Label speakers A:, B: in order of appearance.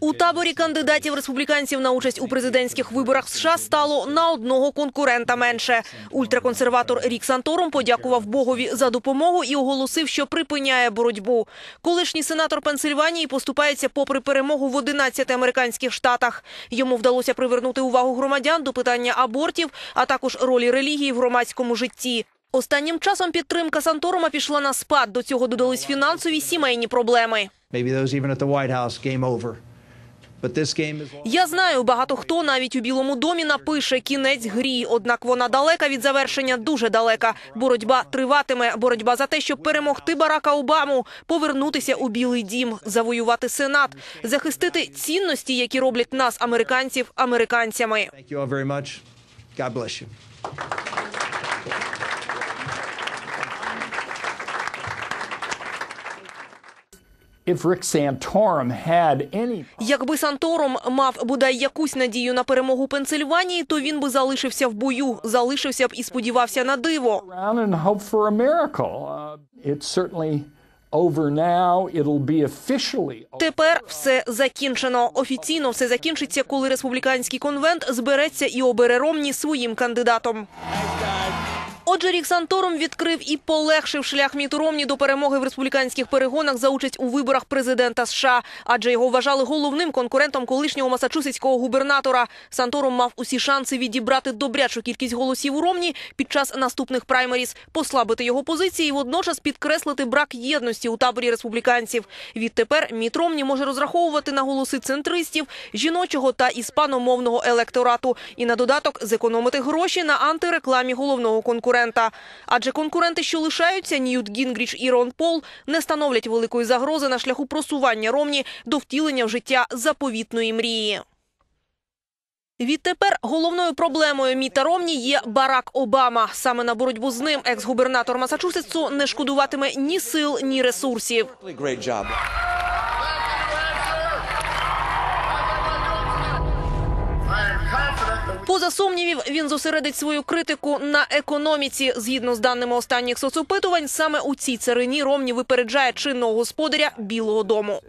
A: У таборі кандидатів республіканців на участь у президентських виборах США стало на одного конкурента менше. Ультраконсерватор Рік Санторум подякував Богові за допомогу і оголосив, що припиняє боротьбу. Колишній сенатор Пенсильванії поступається попри перемогу в 11 американських штатах. Йому вдалося привернути увагу громадян до питання абортів, а також ролі релігії в громадському житті. Останнім часом підтримка Санторума пішла на спад. До цього додались фінансові сімейні проблеми.
B: Maybe those even at the White House, game over.
A: Я знаю, багато хто навіть у Білому домі напише кінець грі. Однак вона далека від завершення, дуже далека. Боротьба триватиме. Боротьба за те, щоб перемогти Барака Обаму, повернутися у Білий Дім, завоювати Сенат, захистити цінності, які роблять нас, американців, американцями.
B: thank you all very much. God
A: Якби Санторум мав бодай якусь надію на перемогу Пенсильванії, то він би залишився в бою, залишився б і сподівався на диво.
C: uh,
A: Тепер все закінчено. Офіційно все закінчиться, коли республіканський конвент збереться і обере Ромні своїм кандидатом. Отже, Рік Санторум відкрив і полегшив шлях Міту Ромні до перемоги в республіканських перегонах за участь у виборах президента США, адже його вважали головним конкурентом колишнього масачусетського губернатора. Санторум мав усі шанси відібрати добрячу кількість голосів у Ромні під час наступних праймеріс, послабити його позиції і водночас підкреслити брак єдності у таборі республіканців. Відтепер Міт Ромні може розраховувати на голоси центристів, жіночого та іспаномовного електорату і на додаток зекономити гроші на антирекламі головного конкурента. Адже конкуренти, що лишаються, Ньют Гінгріч і Рон Пол, не становлять великої загрози на шляху просування Ромні до втілення в життя заповітної мрії. Відтепер головною проблемою Міта Ромні є Барак Обама. Саме на боротьбу з ним екс-губернатор Масачусетсу не шкодуватиме ні сил, ні ресурсів. Поза сумнівів, він зосередить свою критику на економіці. Згідно з даними останніх соцопитувань, саме у цій царині Ромні випереджає чинного господаря Білого Дому.